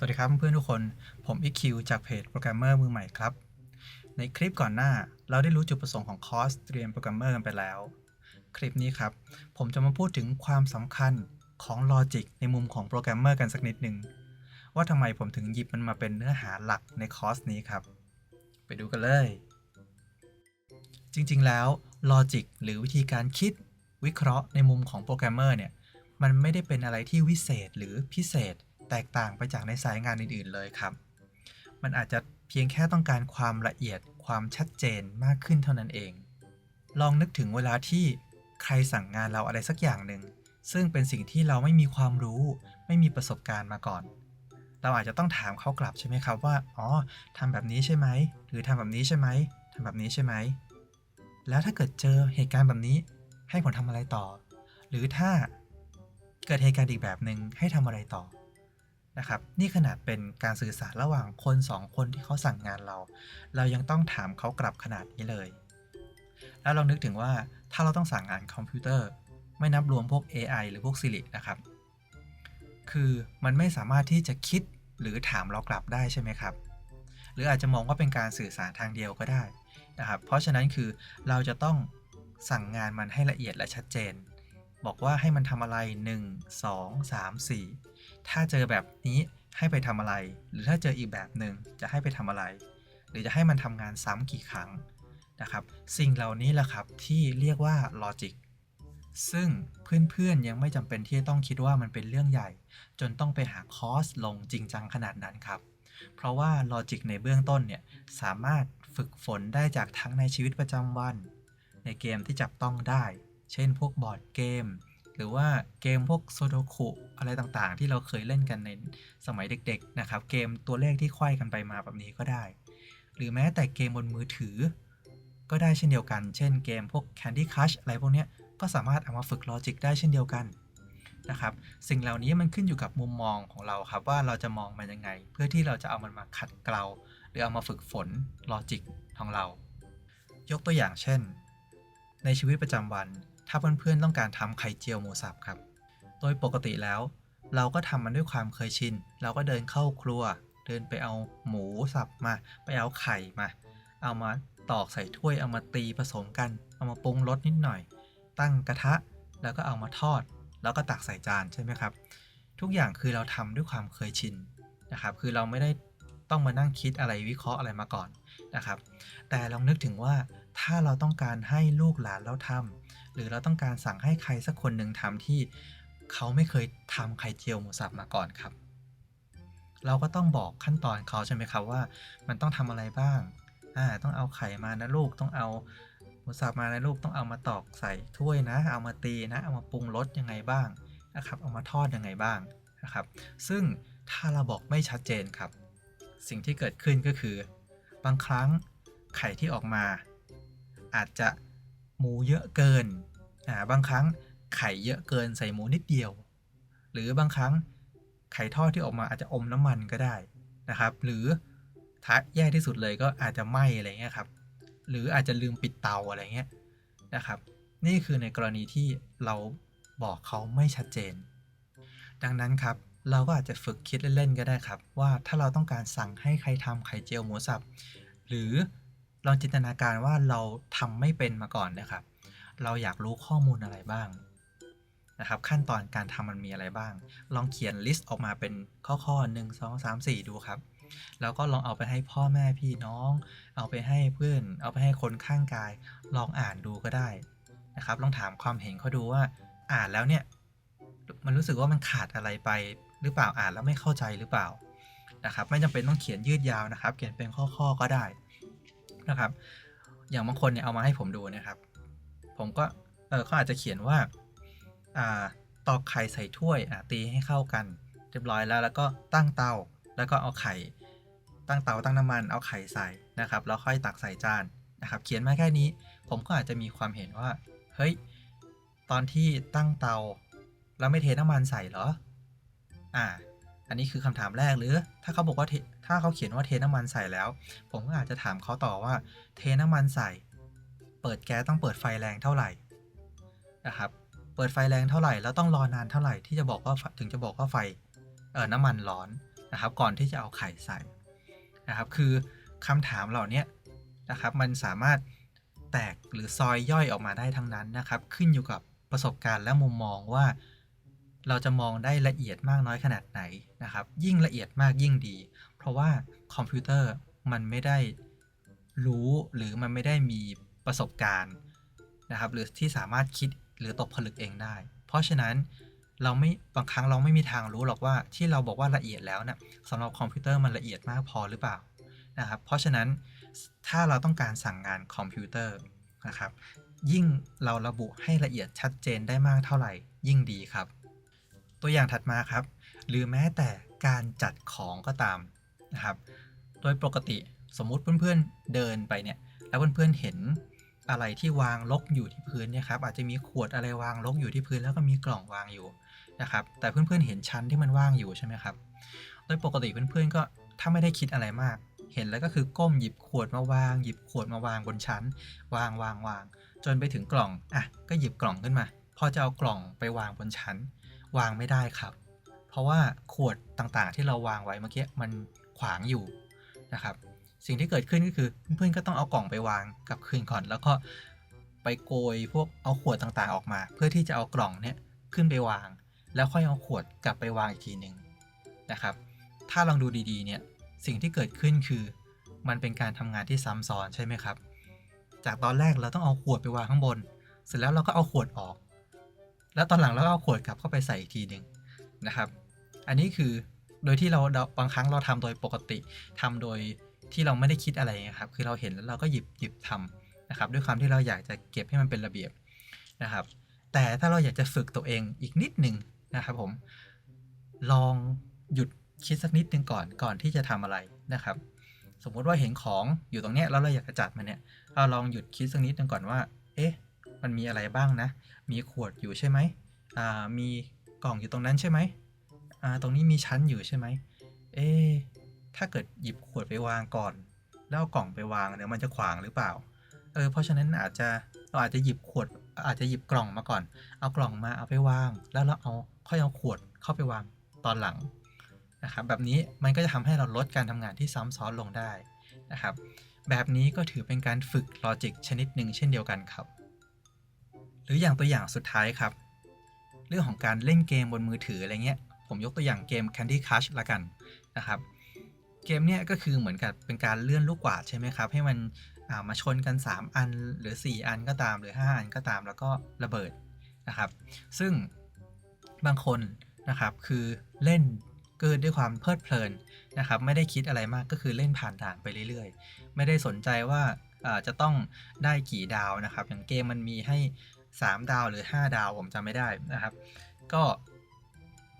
สวัสดีครับเพื่อนทุกคน ผมอีคิวจากเพจโปรแกรมเมอร์มือใหม่ครับ ในคลิปก่อนหน้าเราได้รู้จุดประสงค์ของคอร์สเรียนโปรแกรมเมอร์กันไปแล้ว คลิปนี้ครับ ผมจะมาพูดถึงความสำคัญของลอจิกในมุมของโปรแกรมเมอร์กันสักนิดหนึ่งว่าทำไมผมถึงหยิบมันมาเป็นเนื้อหาหลักในคอร์สนี้ครับ ไปดูกันเลย จริงๆแล้วลอจิกหรือวิธีการคิดวิเคราะห์ในมุมของโปรแกรมเมอร์เนี่ยมันไม่ได้เป็นอะไรที่วิเศษหรือพิเศษ แตกต่างไปจากในสายงานอื่น ๆ เลยครับ มันอาจจะเพียงแค่ต้องการความละเอียดความชัดเจนมากขึ้นเท่านั้นเอง ลองนึกถึงเวลาที่ใครสั่งงานเราอะไรสักอย่างหนึ่ง ซึ่งเป็นสิ่งที่เราไม่มีความรู้ ไม่มีประสบการณ์มาก่อน เราอาจจะต้องถามเขากลับใช่ไหมครับว่า อ๋อทำแบบนี้ใช่ไหม หรือทำแบบนี้ใช่ไหมทำแบบนี้ใช่ไหม แล้วถ้าเกิดเจอเหตุการณ์แบบนี้ ให้ผมทำอะไรต่อ หรือถ้าเกิดเหตุการณ์อีกแบบหนึ่งให้ทำอะไรต่อ นะครับนี่ขนาดเป็นการสื่อสารระหว่างคนสองคนที่เขาสั่งงานเรา เรายังต้องถามเขากลับขนาดนี้เลย แล้วเรานึกถึงว่าถ้าเราต้องสั่งงานคอมพิวเตอร์ ไม่นับรวมพวก AI หรือพวก Siri นะครับ คือมันไม่สามารถที่จะคิดหรือถามเรากลับได้ใช่ไหมครับ หรืออาจจะมองว่าเป็นการสื่อสารทางเดียวก็ได้นะครับ เพราะฉะนั้นคือเราจะต้องสั่งงานมันให้ละเอียดและชัดเจน บอกว่าให้มันทำอะไร 1 2 3 4 ถ้าเจอแบบนี้ให้ไปทำอะไร หรือถ้าเจออีกแบบหนึ่งจะให้ไปทำอะไร หรือจะให้มันทำงานซ้ำกี่ครั้งนะครับ สิ่งเหล่านี้แหละครับที่เรียกว่าลอจิกซึ่งเพื่อนๆยังไม่จำเป็นที่จะต้องคิดว่ามันเป็นเรื่องใหญ่ จนต้องไปหาคอร์สลงจริงจังขนาดนั้นครับ เพราะว่าลอจิกในเบื้องต้นเนี่ยสามารถฝึกฝนได้จากทั้งในชีวิตประจำวัน ในเกมที่จับต้องได้ เช่นพวกบอร์ดเกม หรือว่าเกมพวกโซโดคุอะไรต่างๆ ที่เราเคยเล่นกันในสมัยเด็กๆนะครับ เกมตัวเลขที่ไขว้กันไปมาแบบนี้ก็ได้ หรือแม้แต่เกมบนมือถือ ก็ได้เช่นเดียวกัน เช่นเกมพวก Candy Crush อะไรพวกนี้ก็สามารถเอามาฝึกลอจิกได้เช่นเดียวกันนะครับสิ่งเหล่านี้มันขึ้นอยู่กับมุมมองของเราครับว่าเราจะมองมันยังไง เพื่อที่เราจะเอามันมาขัดเกลา หรือเอามาฝึกฝนลอจิกของเรา ยกตัวอย่างเช่น ในชีวิตประจำวัน ถ้าเพื่อนๆต้องการทำไข่เจียวหมูสับครับ โดยปกติแล้ว เราก็ทำมันด้วยความเคยชิน เราก็เดินเข้าครัว เดินไปเอาหมูสับมา ไปเอาไข่มา เอามาตอกใส่ถ้วย เอามาตีผสมกัน เอามาปรุงรสนิดหน่อย ตั้งกระทะ แล้วก็เอามาทอด แล้วก็ตักใส่จานใช่ไหมครับ ทุกอย่างคือเราทำด้วยความเคยชินนะครับ คือเราไม่ได้ต้องมานั่งคิดอะไรวิเคราะห์อะไรมาก่อนนะครับ แต่ลองนึกถึงว่าถ้าเราต้องการให้ลูกหลานเราทำ หรือเราต้องการสั่งให้ใครสักคนหนึ่งทำที่เขาไม่เคยทำไข่เจียวหมูสับมาก่อนครับ เราก็ต้องบอกขั้นตอนเขาใช่ไหมครับว่า มันต้องทำอะไรบ้างอ่าต้องเอาไข่มานะลูกต้องเอาหมูสับมานะลูกต้องเอามาตอกใส่ถ้วยนะ เอามาตีนะ เอามาปรุงรสยังไงบ้างนะครับ เอามาทอดยังไงบ้างนะครับ ซึ่งถ้าเราบอกไม่ชัดเจนครับ สิ่งที่เกิดขึ้นก็คือ บางครั้งไข่ที่ออกมา อาจจะ หมูเยอะเกินอ่าบางครั้งไข่เยอะเกินใส่หมูนิดเดียว หรือบางครั้งไข่ทอดที่ออกมาอาจจะอมน้ำมันก็ได้นะครับ หรือท้าแย่ที่สุดเลยก็อาจจะไหม้อะไรเงี้ยครับ หรืออาจจะลืมปิดเตาอะไรเงี้ยนะครับ นี่คือในกรณีที่เราบอกเขาไม่ชัดเจน ดังนั้นครับเราก็อาจจะฝึกคิดเล่นๆก็ได้ครับ ว่าถ้าเราต้องการสั่งให้ใครทำไข่เจียวหมูสับ หรือ ลองจินตนาการว่าเราทำไม่เป็นมาก่อนนะครับ เราอยากรู้ข้อมูลอะไรบ้างนะครับ ขั้นตอนการทำมันมีอะไรบ้าง ลองเขียนลิสต์ออกมาเป็นข้อข้อ1 2 3 4ดูครับ แล้วก็ลองเอาไปให้พ่อแม่พี่น้อง เอาไปให้เพื่อน เอาไปให้คนข้างกาย ลองอ่านดูก็ได้นะครับ ลองถามความเห็นเขาดูว่าอ่านแล้วเนี่ย มันรู้สึกว่ามันขาดอะไรไปหรือเปล่าอ่านแล้วไม่เข้าใจหรือเปล่านะครับ ไม่จำเป็นต้องเขียนยืดยาวนะครับ เขียนเป็นข้อๆก็ได้ นะครับ อย่างบางคนเนี่ยเอามาให้ผมดูนะครับ ผมก็เออเขาอาจจะเขียนว่าอ่าตอกไข่ใส่ถ้วยอะตีให้เข้ากัน เรียบร้อยแล้วแล้วก็ตั้งเตาแล้วก็เอาไข่ ตั้งเตาตั้งน้ำมันเอาไข่ใส่นะครับ แล้วค่อยตักใส่จานนะครับ เขียนมาแค่นี้ ผมก็อาจจะมีความเห็นว่าเฮ้ยตอนที่ตั้งเตาแล้วไม่เทน้ำมันใส่เหรอ อ่า อันนี้คือคำถามแรกหรือ ถ้าเขาบอกว่าถ้าเขาเขียนว่าเทน้ำมันใส่แล้ว ผมก็อาจจะถามเขาต่อว่า เทน้ำมันใส่ เปิดแก๊สต้องเปิดไฟแรงเท่าไหร่นะครับเปิดไฟแรงเท่าไหร่แล้วต้องรอนานเท่าไหร่ที่จะบอกว่าถึงจะบอกว่าไฟเออน้ำมันร้อนนะครับ ก่อนที่จะเอาไข่ใส่นะครับ คือคำถามเหล่านี้นะครับ มันสามารถแตกหรือซอยย่อยออกมาได้ทั้งนั้นนะครับ ขึ้นอยู่กับประสบการณ์และมุมมองว่า เราจะมองได้ละเอียดมากน้อยขนาดไหนนะครับ ยิ่งละเอียดมากยิ่งดี เพราะว่าคอมพิวเตอร์มันไม่ได้รู้หรือมันไม่ได้มีประสบการณ์นะครับหรือที่สามารถคิดหรือตกผลึกเองได้ เพราะฉะนั้นเราไม่บางครั้งเราไม่มีทางรู้หรอกว่าที่เราบอกว่าละเอียดแล้วนะสำหรับคอมพิวเตอร์มันละเอียดมากพอหรือเปล่านะครับเพราะฉะนั้นถ้าเราต้องการสั่งงานคอมพิวเตอร์นะครับยิ่งเราระบุให้ละเอียดชัดเจนได้มากเท่าไหร่ยิ่งดีครับ ตัวอย่างถัดมาครับ หรือแม้แต่การจัดของก็ตามนะครับ โดยปกติสมมุติเพื่อนๆเดินไปเนี่ยแล้วเพื่อนๆเห็นอะไรที่วางลกอยู่ที่พื้นเนี่ยครับอาจจะมีขวดอะไรวางลกอยู่ที่พื้นแล้วก็มีกล่องวางอยู่นะครับ แต่เพื่อนๆเห็นชั้นที่มันว่างอยู่ใช่ไหมครับ โดยปกติเพื่อนๆก็ถ้าไม่ได้คิดอะไรมาก เห็นแล้วก็คือก้มหยิบขวดมาวาง หยิบขวดมาวางบนชั้น วางวางวางจนไปถึงกล่องอะก็หยิบกล่องขึ้นมา พอจะเอากล่องไปวางบนชั้น วางไม่ได้ครับ เพราะว่าขวดต่างๆ ที่เราวางไว้เมื่อกี้มันขวางอยู่นะครับ สิ่งที่เกิดขึ้นก็คือเพื่อนๆก็ต้องเอากล่องไปวางกับคืนก่อน แล้วก็ไปโกยพวกเอาขวดต่างๆออกมา เพื่อที่จะเอากล่องเนี่ยขึ้นไปวาง แล้วค่อยเอาขวดกลับไปวางอีกทีหนึ่งนะครับ ถ้าลองดูดีๆเนี่ยสิ่งที่เกิดขึ้นคือ มันเป็นการทำงานที่ซ้ำซ้อนใช่ไหมครับ จากตอนแรกเราต้องเอาขวดไปวางข้างบน เสร็จแล้วเราก็เอาขวดออก แล้วตอนหลังเราก็เอาขวดกลับเข้าไปใส่อีกทีหนึ่งนะครับ อันนี้คือโดยที่เราบางครั้งเราทำโดยปกติทำโดยที่เราไม่ได้คิดอะไรนะครับ คือเราเห็นแล้วเราก็หยิบหยิบทำนะครับ ด้วยความที่เราอยากจะเก็บให้มันเป็นระเบียบนะครับ แต่ถ้าเราอยากจะฝึกตัวเองอีกนิดหนึ่งนะครับผม ลองหยุดคิดสักนิดหนึ่งก่อนก่อนที่จะทำอะไรนะครับ สมมุติว่าเห็นของอยู่ตรงเนี้ยแล้วเราอยากจะจัดมันเนี่ยเราลองหยุดคิดสักนิดหนึ่งก่อนว่า เอ๊ะ มันมีอะไรบ้างนะ มีขวดอยู่ใช่ไหมอ่ามีกล่องอยู่ตรงนั้นใช่ไหมอ่าตรงนี้มีชั้นอยู่ใช่ไหมเอ๊ถ้าเกิดหยิบขวดไปวางก่อน แล้วกล่องไปวางเนี่ยมันจะขวางหรือเปล่าเออเพราะฉะนั้นอาจจะเราอาจจะหยิบขวดอาจจะหยิบกล่องมาก่อน เอากล่องมาเอาไปวาง แล้วเราเอาค่อยเอาขวดเข้าไปวางตอนหลังนะครับแบบนี้มันก็จะทำให้เราลดการทำงานที่ซ้ำซ้อนลงได้นะครับแบบนี้ก็ถือเป็นการฝึกลอจิกชนิดหนึ่งเช่นเดียวกันครับ หรืออย่างตัวอย่างสุดท้ายครับ เรื่องของการเล่นเกมบนมือถืออะไรเงี้ย ผมยกตัวอย่างเกม Candy Crush ละกันนะครับเกมเนี้ยก็คือเหมือนกับเป็นการเลื่อนลูกกวาดใช่ไหมครับ ให้มันมาชนกัน 3 อันหรือ 4 อันก็ตามหรือ 5 อันก็ตามแล้วก็ระเบิดนะครับ ซึ่งบางคนนะครับคือเล่นเกินด้วยความเพลิดเพลินนะครับไม่ได้คิดอะไรมากก็คือเล่นผ่านด่านไปเรื่อยๆ ไม่ได้สนใจว่าจะต้องได้กี่ดาวนะครับ อย่างเกมมันมีให้ 3 ดาวหรือ 5 ดาวผมจำไม่ได้นะครับ ก็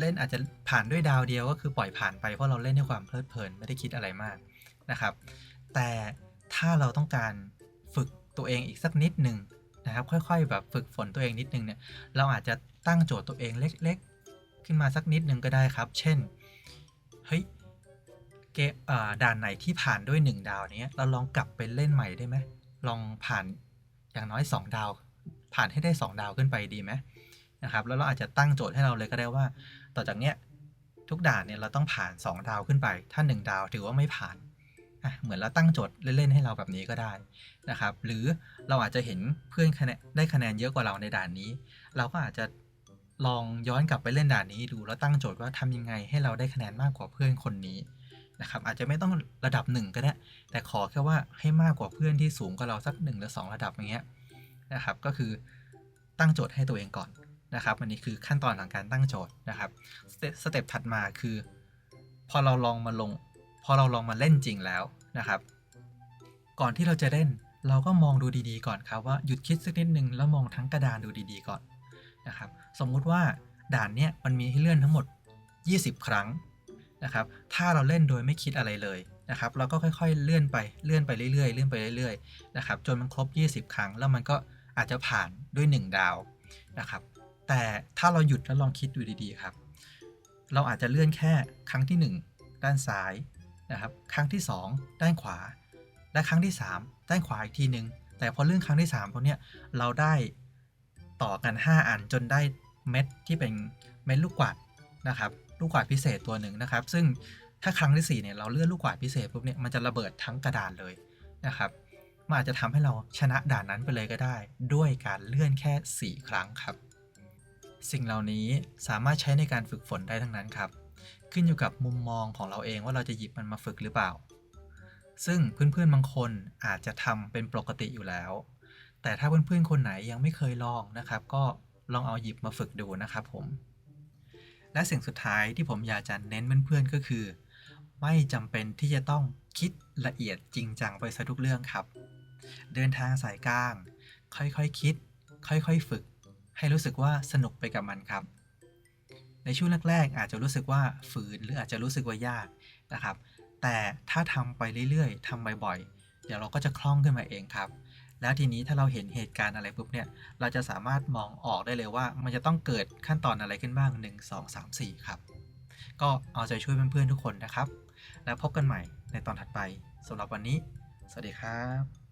เล่นอาจจะผ่านด้วยดาวเดียวก็คือปล่อยผ่านไปเพราะเราเล่นด้วยความเพลิดเพลินไม่ได้คิดอะไรมากนะครับ แต่ถ้าเราต้องการฝึกตัวเองอีกสักนิดหนึ่งนะครับ ค่อยๆ แบบฝึกฝนตัวเองนิดนึงเนี่ยเราอาจจะตั้งโจทย์ตัวเองเล็กๆ ขึ้นมาสักนิดนึงก็ได้ครับ เช่นเฮ้ยเกมด่านไหนที่ผ่านด้วย 1 ดาวนี้เราลองกลับไปเล่นใหม่ได้ไหมลองผ่านอย่างน้อย 2 ดาว ผ่านให้ได้ 2 ดาวขึ้นไปดีไหมนะครับแล้วเราอาจจะตั้งโจทย์ให้เราเลยก็ได้ว่า ต่อจากเนี้ยทุกด่านเนี่ยเราต้องผ่าน 2 ดาวขึ้นไป ถ้า 1 ดาวถือว่าไม่ผ่านเหมือนเราตั้งโจทย์เล่นๆให้เราแบบนี้ก็ได้นะครับ หรือเราอาจจะเห็นเพื่อนคะแนนได้คะแนนเยอะกว่าเราในด่านนี้ เราก็อาจจะลองย้อนกลับไปเล่นด่านนี้ดูแล้วตั้งโจทย์ว่าทำยังไงให้เราได้คะแนนมากกว่าเพื่อนคนนี้นะครับ อาจจะไม่ต้องระดับหนึ่งก็ได้ แต่ขอแค่ว่าให้มากกว่าเพื่อนที่สูงกว่าเราสักหนึ่งหรือสองระดับอย่างเงี้ย นะครับ ก็คือตั้งโจทย์ให้ตัวเองก่อนนะครับอันนี้คือขั้นตอนของการตั้งโจทย์นะครับสเต็ปถัดมาคือ พอเราลองมาลง พอเราลองมาเล่นจริงแล้วนะครับ ก่อนที่เราจะเล่น เราก็มองดูดีๆ ก่อนครับว่าหยุดคิดสักนิดนึงแล้วมองทั้งกระดานดูดีๆ ก่อนนะครับ สมมุติว่าด่านเนี้ยมันมีให้เลื่อนทั้งหมด 20 ครั้งนะครับ ถ้าเราเล่นโดยไม่คิดอะไรเลยนะครับ เราก็ค่อยๆ เลื่อนไปเลื่อนไปเรื่อยๆ เลื่อนไปเรื่อยๆนะครับจนมันครบ 20 ครั้งแล้วมันก็ อาจจะผ่านด้วย 1 ดาวนะครับ แต่ถ้าเราหยุดแล้วลองคิดดูดีๆครับ เราอาจจะเลื่อนแค่ครั้งที่ 1 ด้านซ้ายนะครับ ครั้งที่ 2 ด้านขวา และครั้งที่ 3 ด้านขวาอีกทีหนึ่งแต่พอเลื่อนครั้งที่3พวกเนี้ยเราได้ต่อกัน 5 อันจนได้เม็ดที่เป็นเม็ดลูกกวาดนะครับ ลูกกวาดพิเศษตัวหนึ่งนะครับ ซึ่งถ้าครั้งที่สี่เนี่ยเราเลื่อนลูกกวาดพิเศษปุ๊บเนี่ยมันจะระเบิดทั้งกระดานเลยนะครับ มันอาจจะทำให้เราชนะด่านนั้นไปเลยก็ได้ ด้วยการเลื่อนแค่ 4 ครั้งครับ สิ่งเหล่านี้สามารถใช้ในการฝึกฝนได้ทั้งนั้นครับ ขึ้นอยู่กับมุมมองของเราเองว่าเราจะหยิบมันมาฝึกหรือเปล่า ซึ่งเพื่อนๆบางคนอาจจะทำเป็นปกติอยู่แล้ว แต่ถ้าเพื่อนๆคนไหนยังไม่เคยลองนะครับ ก็ลองเอาหยิบมาฝึกดูนะครับผม และสิ่งสุดท้ายที่ผมอยากจะเน้นเพื่อนๆก็คือ ไม่จำเป็นที่จะต้องคิดละเอียดจริงจังไปซะทุกเรื่องครับ เดินทางสายกลาง ค่อยๆคคิด ค่อยๆฝึก ให้รู้สึกว่าสนุกไปกับมันครับ ในช่วงแรกๆ อาจจะรู้สึกว่าฝืนหรืออาจจะรู้สึกว่ายากนะครับ แต่ถ้าทำไปเรื่อยๆทำบ่อยๆ เดี๋ยวเราก็จะคล่องขึ้นมาเองครับ แล้วทีนี้ถ้าเราเห็นเหตุการณ์อะไรปุ๊บเนี่ย เราจะสามารถมองออกได้เลยว่า มันจะต้องเกิดขั้นตอนอะไรขึ้นบ้าง 1 2 3 4 ครับ ก็เอาใจช่วยเพื่อนๆทุกคนนะครับ แล้วพบกันใหม่ในตอนถัดไปสำหรับวันนี้ สวัสดีครับ